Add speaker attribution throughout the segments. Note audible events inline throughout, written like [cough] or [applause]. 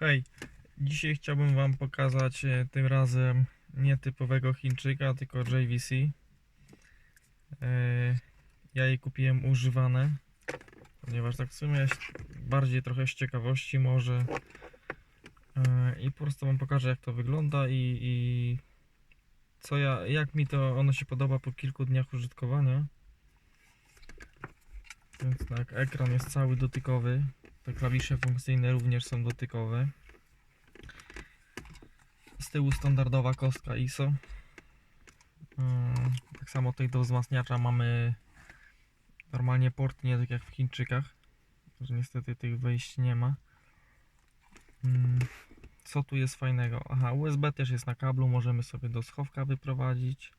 Speaker 1: Hej, dzisiaj chciałbym Wam pokazać e, tym razem nietypowego Chińczyka, tylko JVC. E, Ja je kupiłem używane, ponieważ tak w sumie bardziej trochę z ciekawości może. E, I po prostu Wam pokażę jak to wygląda i, i co ja, jak mi to ono się podoba po kilku dniach użytkowania. Więc tak, ekran jest cały dotykowy. Te klawisze funkcyjne również są dotykowe. Z tyłu standardowa kostka ISO. Mm, Tak samo tutaj do wzmacniacza mamy normalnie port, nie tak jak w Chińczykach. Że niestety tych wejść nie ma. Mm, Co tu jest fajnego? Aha, USB też jest na kablu, możemy sobie do schowka wyprowadzić.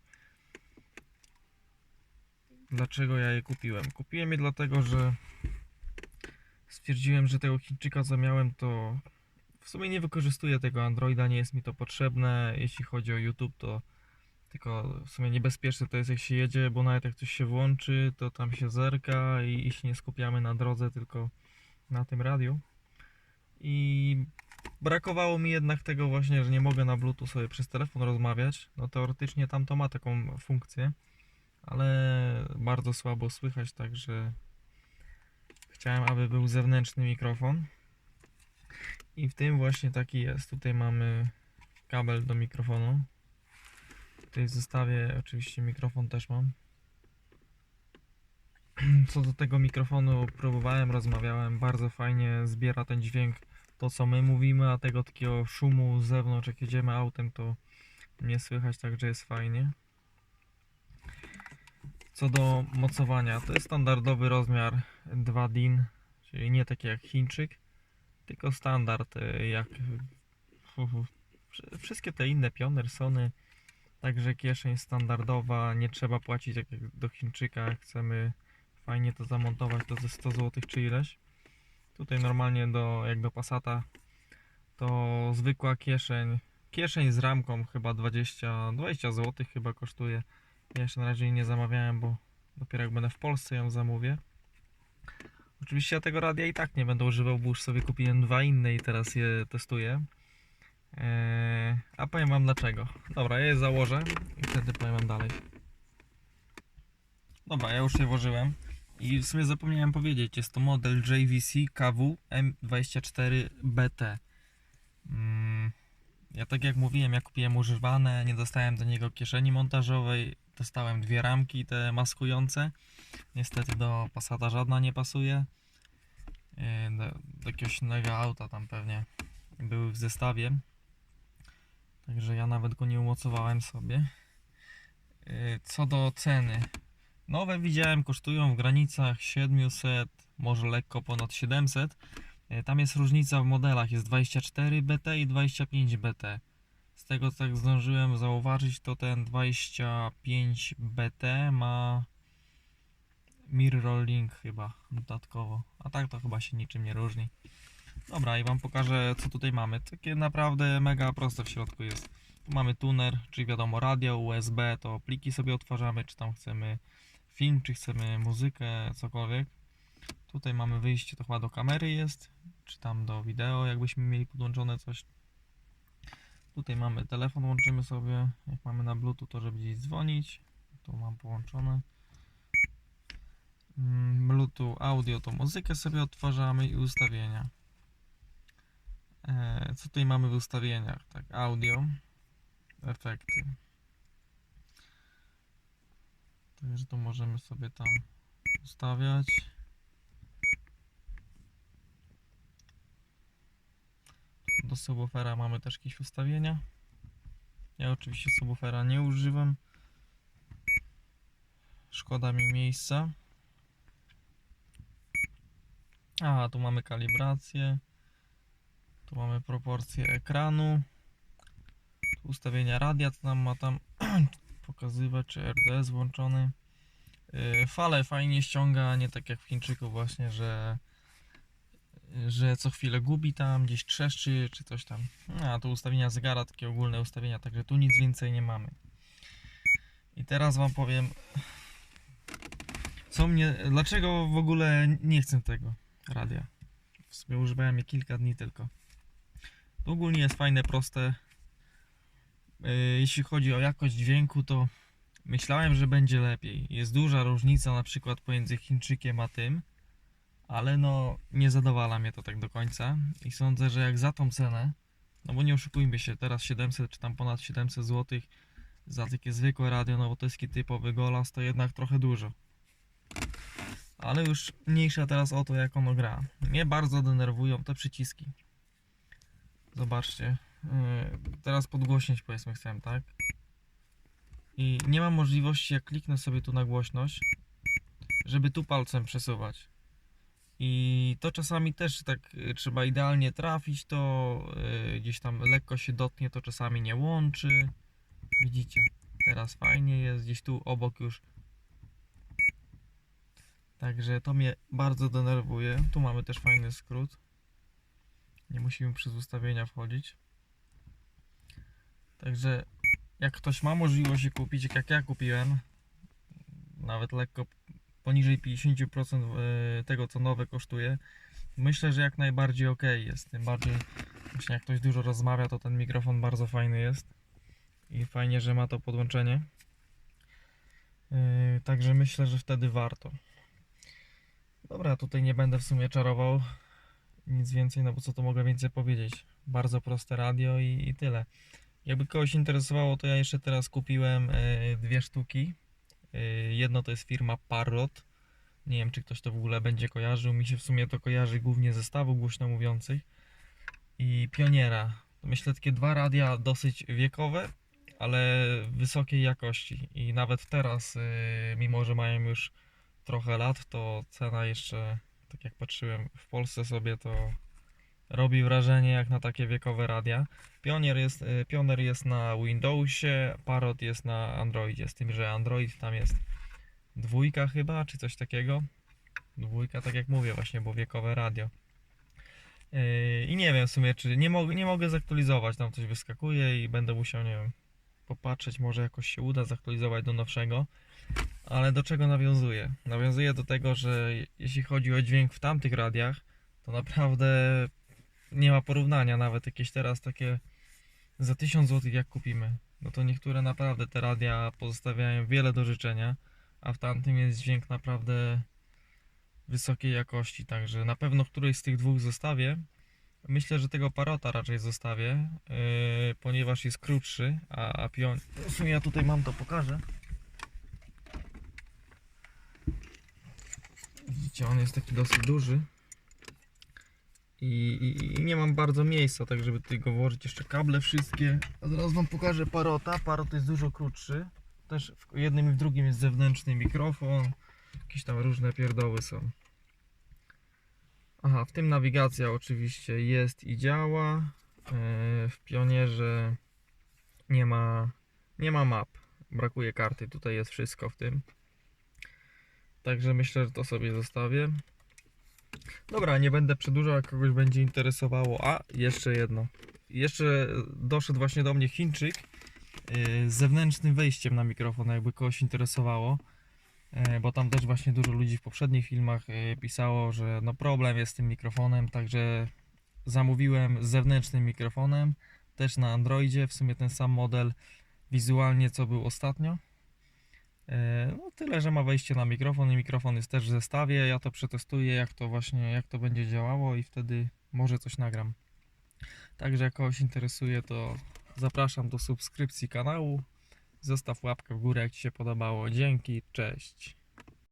Speaker 1: Dlaczego ja je kupiłem? Kupiłem je dlatego, że stwierdziłem, że tego Chińczyka co miałem to w sumie nie wykorzystuję tego Androida, nie jest mi to potrzebne. Jeśli chodzi o YouTube, to tylko w sumie niebezpieczne to jest jak się jedzie, bo nawet jak coś się włączy, to tam się zerka i, i się nie skupiamy na drodze, tylko na tym radiu. I brakowało mi jednak tego właśnie, że nie mogę na Bluetooth sobie przez telefon rozmawiać. No teoretycznie tam to ma taką funkcję, ale bardzo słabo słychać, także chciałem, aby był zewnętrzny mikrofon. I w tym właśnie taki jest. Tutaj mamy kabel do mikrofonu. Tutaj w zestawie oczywiście mikrofon też mam. [clears throat] Co do tego mikrofonu próbowałem, rozmawiałem, bardzo fajnie zbiera ten dźwięk to co my mówimy, a tego takiego szumu z zewnątrz jak jedziemy autem to nie słychać, także jest fajnie. Co do mocowania, to jest standardowy rozmiar 2 DIN, czyli nie taki jak Chińczyk, tylko standard y, jak wszystkie te inne Pioneer, Sony, także kieszeń standardowa, nie trzeba płacić jak do Chińczyka, jak chcemy fajnie to zamontować, to ze 100 zł czy ileś. Tutaj normalnie do, jak do Passata to zwykła kieszeń, kieszeń z ramką chyba 20, 20 zł chyba kosztuje. Ja jeszcze na razie jej nie zamawiałem, bo dopiero jak będę w Polsce ją zamówię. Oczywiście ja tego radia i tak nie będę używał, bo już sobie kupiłem dwa inne i teraz je testuję. Eee, a powiem wam dlaczego. Dobra, ja je założę i wtedy powiem wam dalej. Dobra, ja już je włożyłem. I w sumie zapomniałem powiedzieć, jest to model JVC KW M24BT. Mm, ja tak jak mówiłem, ja kupiłem używane, nie dostałem do niego kieszeni montażowej, dostałem dwie ramki te maskujące. Niestety do Passata żadna nie pasuje. Yy, Do, do jakiegoś innego auta tam pewnie były w zestawie. Także ja nawet go nie umocowałem sobie. Yy, Co do ceny. Nowe widziałem kosztują w granicach 700, może lekko ponad 700. Yy, Tam jest różnica w modelach, jest 24 BT i 25 BT. Z tego co tak zdążyłem zauważyć, to ten 25 BT ma mirror chyba dodatkowo. A tak to chyba się niczym nie różni. Dobra, i wam pokażę co tutaj mamy. Takie naprawdę mega proste w środku jest. Tu mamy tuner, czyli wiadomo radio, USB, to pliki sobie odtwarzamy, czy tam chcemy film, czy chcemy muzykę, cokolwiek. Tutaj mamy wyjście, to chyba do kamery jest, czy tam do wideo, jakbyśmy mieli podłączone coś. Tutaj mamy telefon, łączymy sobie, jak mamy na bluetooth, to żeby gdzieś dzwonić. Tu mam połączone. Mm, Bluetooth audio to muzykę sobie odtwarzamy i ustawienia. E, Co tutaj mamy w ustawieniach? Tak, audio, efekty. Także tu możemy sobie tam ustawiać. Do subwoofera mamy też jakieś ustawienia. Ja oczywiście subwoofera nie używam. Szkoda mi miejsca. A, tu mamy kalibrację. Tu mamy proporcje ekranu. Tu ustawienia radia, co nam ma tam [clears throat] pokazywać, czy RDS włączony. Yy, Fale fajnie ściąga, nie tak jak w Chińczyku właśnie, że że co chwilę gubi tam, gdzieś trzeszczy, czy coś tam. A, tu ustawienia zegara, takie ogólne ustawienia, także tu nic więcej nie mamy. I teraz wam powiem, co mnie, dlaczego w ogóle nie chcę tego radia. W sumie używałem je kilka dni tylko. To ogólnie jest fajne, proste. Yy, Jeśli chodzi o jakość dźwięku, to myślałem, że będzie lepiej. Jest duża różnica na przykład pomiędzy Chińczykiem a tym, ale no nie zadowala mnie to tak do końca i sądzę, że jak za tą cenę, no bo nie oszukujmy się, teraz 700 czy tam ponad 700 zł za takie zwykłe radio, no taki typowy Golas, to jednak trochę dużo. Ale już mniejsza teraz o to, jak ono gra. Mnie bardzo denerwują te przyciski. Zobaczcie. Yy, teraz podgłośnić powiedzmy chcę, tak? I nie mam możliwości, jak kliknę sobie tu na głośność, żeby tu palcem przesuwać. I to czasami też tak y, trzeba idealnie trafić, to y, gdzieś tam lekko się dotnie, to czasami nie łączy. Widzicie, teraz fajnie jest, gdzieś tu obok już. Także to mnie bardzo denerwuje. Tu mamy też fajny skrót. Nie musimy przez ustawienia wchodzić. Także jak ktoś ma możliwość je kupić, jak ja kupiłem, nawet lekko poniżej 50% e, tego co nowe kosztuje, myślę, że jak najbardziej ok jest. Tym bardziej właśnie jak ktoś dużo rozmawia, to ten mikrofon bardzo fajny jest i fajnie, że ma to podłączenie. E, Także myślę, że wtedy warto. Dobra, tutaj nie będę w sumie czarował nic więcej, no bo co to mogę więcej powiedzieć. Bardzo proste radio i, i tyle. Jakby kogoś interesowało, to ja jeszcze teraz kupiłem e, dwie sztuki. E, jedno to jest firma Parrot. Nie wiem, czy ktoś to w ogóle będzie kojarzył. Mi się w sumie to kojarzy głównie ze stawów głośno mówiących. I Pioniera. Myślę, takie dwa radia dosyć wiekowe, ale wysokiej jakości. I nawet teraz, e, mimo że mają już trochę lat, to cena jeszcze, tak jak patrzyłem w Polsce sobie, to robi wrażenie jak na takie wiekowe radia. Pionier jest, y, Pioneer jest na Windowsie, Parrot jest na Androidzie, z tym, że Android tam jest dwójka chyba, czy coś takiego. Dwójka, tak jak mówię właśnie, bo wiekowe radio. Yy, I nie wiem w sumie, czy nie, mogę nie mogę zaktualizować, tam coś wyskakuje i będę musiał, nie wiem, popatrzeć, może jakoś się uda zaktualizować do nowszego. Ale do czego nawiązuje? Nawiązuje do tego, że jeśli chodzi o dźwięk w tamtych radiach, to naprawdę nie ma porównania. Nawet jakieś teraz takie za 1000 zł jak kupimy, no to niektóre naprawdę te radia pozostawiają wiele do życzenia, a w tamtym jest dźwięk naprawdę wysokiej jakości. Także na pewno któryś z tych dwóch zostawię. Myślę, że tego parota raczej zostawię, yy, ponieważ jest krótszy, a, a pion. W sumie ja tutaj mam to pokażę. Widzicie, on jest taki dosyć duży. I, i, nie mam bardzo miejsca, tak żeby tutaj go włożyć jeszcze kable wszystkie. A zaraz wam pokażę parota. Parot jest dużo krótszy. Też w jednym i w drugim jest zewnętrzny mikrofon. Jakieś tam różne pierdoły są. Aha, w tym nawigacja oczywiście jest i działa. E, W pionierze nie ma, nie ma map. Brakuje karty. Tutaj jest wszystko w tym. Także myślę, że to sobie zostawię. Dobra, nie będę przedłużał, jak kogoś będzie interesowało. A, jeszcze jedno. Jeszcze doszedł właśnie do mnie Chińczyk yy, z zewnętrznym wejściem na mikrofon, jakby kogoś interesowało. Yy, Bo tam też właśnie dużo ludzi w poprzednich filmach yy, pisało, że no problem jest z tym mikrofonem, także zamówiłem z zewnętrznym mikrofonem, też na Androidzie, w sumie ten sam model wizualnie co był ostatnio. E, No tyle, że ma wejście na mikrofon i mikrofon jest też w zestawie. Ja to przetestuję, jak to właśnie, jak to będzie działało i wtedy może coś nagram. Także jak kogoś interesuje, to zapraszam do subskrypcji kanału. Zostaw łapkę w górę, jak Ci się podobało. Dzięki, cześć.